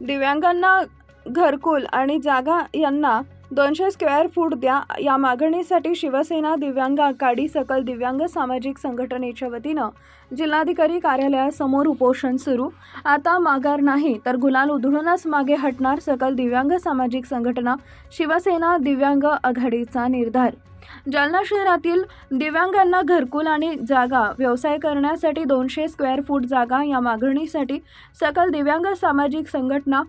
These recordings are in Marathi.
दिव्यांगांना घरकुल आणि जागा यांना दोनशे स्क्वेअर फूट द्या. या मागणीसाठी शिवसेना दिव्यांग आघाडी सकल दिव्यांग सामाजिक संघटनेच्या वतीनं जिल्हाधिकारी कार्यालयासमोर उपोषण सुरू. आता माघार नाही तर गुलाल उधळूनच मागे हटणार सकल दिव्यांग सामाजिक संघटना शिवसेना दिव्यांग आघाडीचा निर्धार. जालना शहरातील दिव्यांगांना घरकुल आणि जागा व्यवसाय करण्यासाठी दोनशे स्क्वेअर फूट जागा या मागणीसाठी सकल दिव्यांग सामाजिक संघटना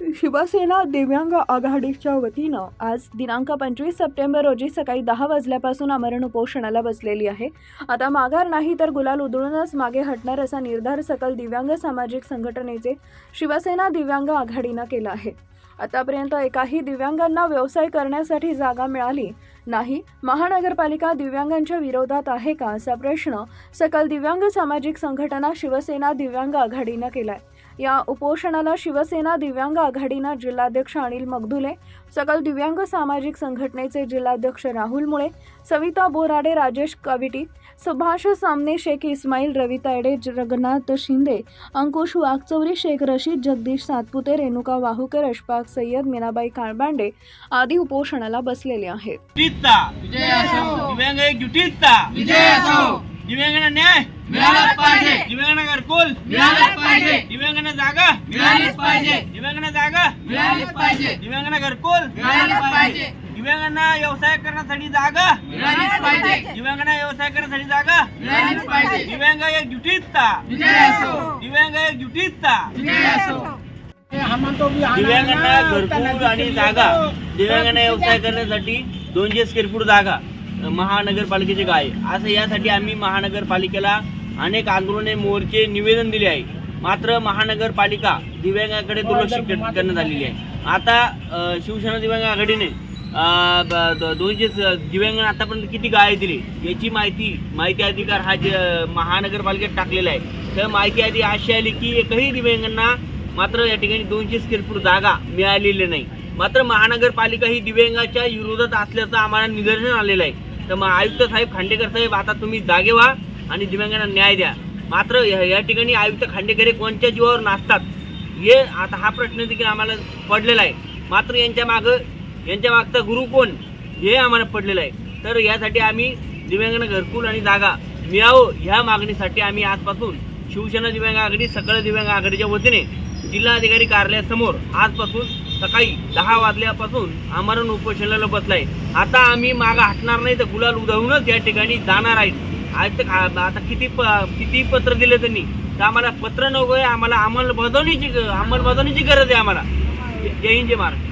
शिवसेना दिव्यांग आघाडीच्या वतीनं आज दिनांक पंचवीस सप्टेंबर रोजी सकाळी दहा वाजल्यापासून आमरण उपोषणाला बसलेली आहे. आता माघार नाही तर गुलाल उधळूनच मागे हटणार असा निर्धार सकल दिव्यांग सामाजिक संघटनेचे शिवसेना दिव्यांग आघाडीनं केला आहे. आतापर्यंत एकाही दिव्यांगांना व्यवसाय करण्यासाठी जागा मिळाली नाही. महानगरपालिका दिव्यांगांच्या विरोधात आहे का असा प्रश्न सकल दिव्यांग सामाजिक संघटना शिवसेना दिव्यांग आघाडीनं केला आहे या उपोषणाला शिवसेना दिव्यांग आघाडीनं जिल्हाध्यक्ष अनिल मगदुले सकल दिव्यांग सामाजिक संघटनेचे जिल्हाध्यक्ष राहुल मुळे सविता बोराडे राजेश कविटी सुभाष सामने शेख इस्माईल रवी तायडे जगन्नाथ शिंदे अंकुश वागचौरी शेख रशीद जगदीश सातपुते रेणुका वाहुकर अशफाक सय्यद मीनाबाई काळबांडे आदी उपोषणाला बसलेले आहेत. दिव्यांगांना न्याय. मिळालाच पाहिजे. दिव्यांगांना घरकुल. मिळालाच पाहिजे. दिव्यांगांना जागा. मिळालीच पाहिजे. दिव्यांगांना जागा. मिळालीच पाहिजे. दिव्यांगांना घरकुल. मिळालीच पाहिजे. दिव्यांगांना व्यवसाय करण्यासाठी जागा. मिळालीच पाहिजे. दिव्यांगांना व्यवसाय करण्यासाठी जागा. मिळालीच पाहिजे. दिव्यांग एक जुटीचा दिव्यांग एक जुटीचा दिव्यांगांना घरकुल आणि जागा. दिव्यांगांना व्यवसाय करण्यासाठी दोनशे स्क्वेअर फूट जागा. महानगरपालिकेची काय असं यासाठी आम्ही महानगरपालिकेला अनेक आंदोलने मोर्चे निवेदन दिले आहे. मात्र महानगरपालिका दिव्यांगाकडे दुर्लक्ष कर- करण्यात आलेली आहे. आता शिवसेना दिव्यांग आघाडीने दोनशे दिव्यांगांना आतापर्यंत किती गाळे दिली याची माहिती माहिती अधिकार हा जे महानगरपालिकेत टाकलेला आहे. तर माहिती आधी अशी आली की एकही दिव्यांगांना मात्र या ठिकाणी दोनशे स्क्वेअर फूट जागा मिळालेली नाही. मात्र महानगरपालिका ही दिव्यांगाच्या विरोधात असल्याचं आम्हाला निदर्शन आलेलं आहे. तर मग आयुक्त साहेब खांडेकर साहेब आता तुम्ही जागे व्हा आणि दिव्यांगांना न्याय द्या. मात्र या या ठिकाणी आयुक्त खांडेकर हे कोणत्या जीवावर नाचतात? हे आता हा प्रश्न देखील आम्हाला पडलेला आहे. मात्र यांच्या मागं यांच्या मागचा गुरु कोण? हे आम्हाला पडलेलं आहे. तर यासाठी आम्ही दिव्यांगांना घरकुल आणि जागा मिळावं ह्या मागणीसाठी आम्ही आजपासून शिवसेना दिव्यांग आघाडी सकळ दिव्यांग आघाडीच्या वतीने जिल्हाधिकारी कार्यालयासमोर आजपासून सकाळी दहा वाजल्यापासून आमरण उपोषणाला बसलाय. आता आम्ही मागं हटणार नाही तर गुलाल उधळूनच या ठिकाणी जाणार आहेत. आज तर आता किती प किती पत्र दिले त्यांनी? तर आम्हाला पत्र नको आहे आम्हाला अंमलबजावणीची अंमलबजावणीची गरज आहे आम्हाला. जय हिंद जय महाराष्ट्र.